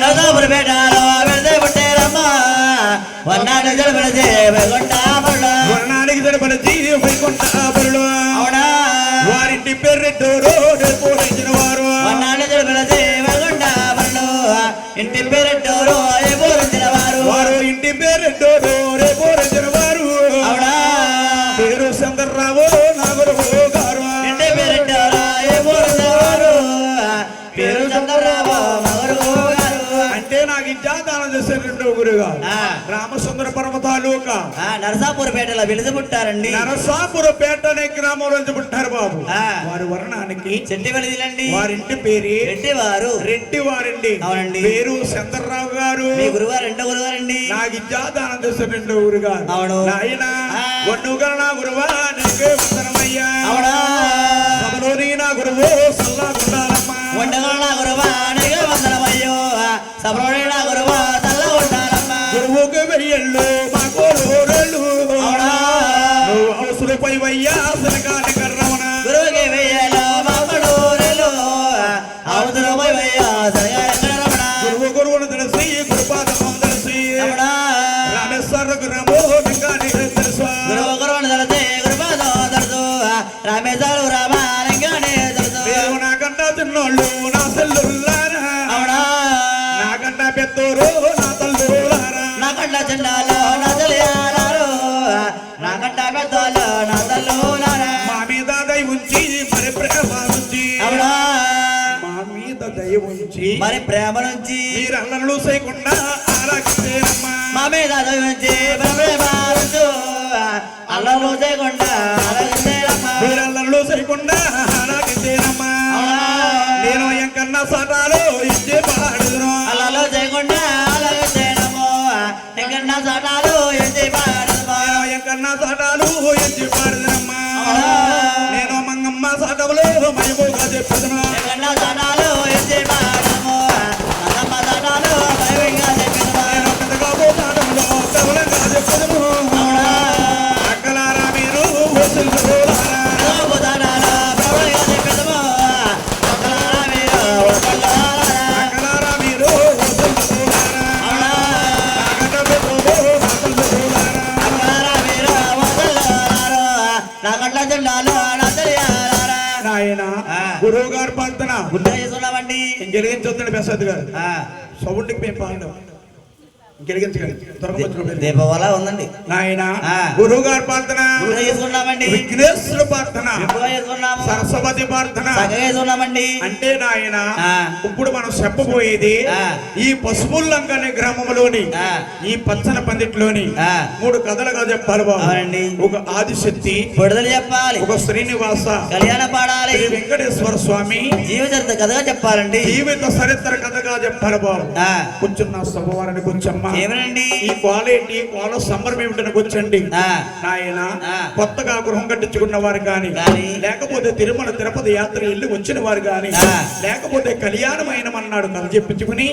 నరసాపురి పేటలో వెళితే పుట్టారమ్మా వన్నాడు జలపడితే వైకుంఠాపురంలో వర్ణానికి సరిపడి వైకుంఠాపురుడు అవునా వారింటి పెర్రెట్టోరు రేపోరించిన వారు వన్నాడు జలపడితే వైకుంఠాపురంలో ఇంటి పేరెట్టోరు ఏ పూరించిన వారు. వారు ఇంటి పేరెట్టోరు రేపోరించిన నాకు ఇచ్చాదానం చేశారు రెండో గురుగా రామసుందర పరమ తాలూకా. ఆ, నరసాపూర్ నరసాపురపేట అనే గ్రామంలో నుంచి పుట్టారు బాబు. వారి వర్ణానికి చెట్టి వెలిదిలండి. వారింటి పేరు రెడ్డి వారు రెడ్డి వారండి అవునండి. పేరు చంద్రరావు గారు. గురువారు రెండో గురువారండి. నాకు ఇచ్చాదానం చేశారు రెండో గురుగా అవును. నాయన ఆ. వన్నుగల నా గురువా నీకే వందనమయ్యా. నాకంట చిన్నోళ్ళు నా తల్లులారా. నాకంట పెద్దోరు నా తల్లులారా. నా కంట చెండాలో నా తెలియారు నా కంట పెద్దోళ్ళు నా తల్లులారా. మా మీద దయ ఉంచి మరి ప్రేమ ఉంచి. అవునా? మా మీద దయ ఉంచి. మరి ప్రేమ నుంచి. మీరు అల్లర్లు చేయకుండా ఆరాగిస్తేనమ్మా మా మీద నుంచి ప్రేమ నుంచి అల్లలు చేయకుండా సటాలు ఇచ్చే. ఎక్కడన్నా చోటాలు ఎత్తి పాడదమ్మో. నేను ఎంకన్నా సటాలు ఇచ్చి పాడుదునమ్మా నేను మంగమ్మ సటవులు మైముగా చెప్పుదును ఎక్కడన్నా గారు పాడుతున్నా గుడ్డ చేసుకున్నామండి ఇంకెలిగించొద్దండి ప్రసాద్ గారు ఆ, సౌండ్కి మేము పాడడం దీపావళ ఉందండి. నాయన ఆ. గురువు గారు పాడుతున్నా గుడ్డ చేసుకున్నామండి విఘ్నేశ్వరుడు ప్రార్థన సరస్వతి ప్రార్థన. చేసుకున్నామండి. అంటే నాయన. ఇప్పుడు మనం చెప్పబోయేది. ఈ అనే గ్రామంలోని. ఈ పచ్చన పందిట్లోని. మూడు కథలుగా చెప్పాలి బాబు. అవునండి. ఒక ఆదిశక్తి విడుదల చెప్పాలి. ఒక శ్రీనివాస కళ్యాణ పాడాలి. వెంకటేశ్వర స్వామి జీవ చరిత్ర కథగా చెప్పాలండి. జీవిత చరిత్ర కథగా చెప్పాలి బాబు. కూర్చున్న సభవారిని కూర్చమ్మ. ఏమనండి ఈ కోల సంబరం ఏమిటని కూర్చోండి ఆ, నాయన ఆ. కొత్తగా గృహం కట్టించుకున్న వారు గాని. లేకపోతే తిరుమల తిరుపతి యాత్ర వెళ్ళి వచ్చిన వారు ఆ. లేకపోతే కళ్యాణమైన అన్నాడు కథ చెప్పించుకుని.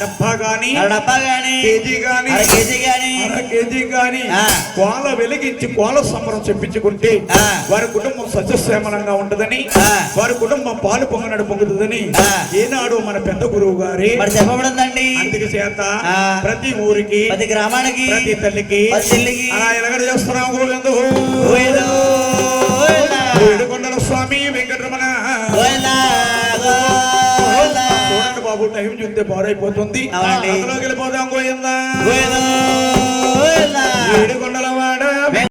డబ్బా గాని డబ్బా గాని కేజీ గాని కేజీ గాని కేజీ గాని. కోల వెలిగించి కోల సంబరం చెప్పించుకుంటే. వారి కుటుంబం సస్యశ్యామలంగా ఉంటదని. వారి కుటుంబం పాలు పొంగనడు పొంగుతుందని. ఏనాడు మన పెద్ద గురువు గారి చెప్పబడిందండి అందుకు చేత. ప్రతి ఊరికి ప్రతి గ్రామానికి ప్రతి తల్లికి తల్లికి ఎలగడ చేస్తున్నాం ఎందుకు? స్వామి వెంకటరమణ. చూడండి బాబు టైం చూస్తే పాడైపోతుంది. అందులోకి వెళ్ళిపోదాం ఏడుకొండల వాడు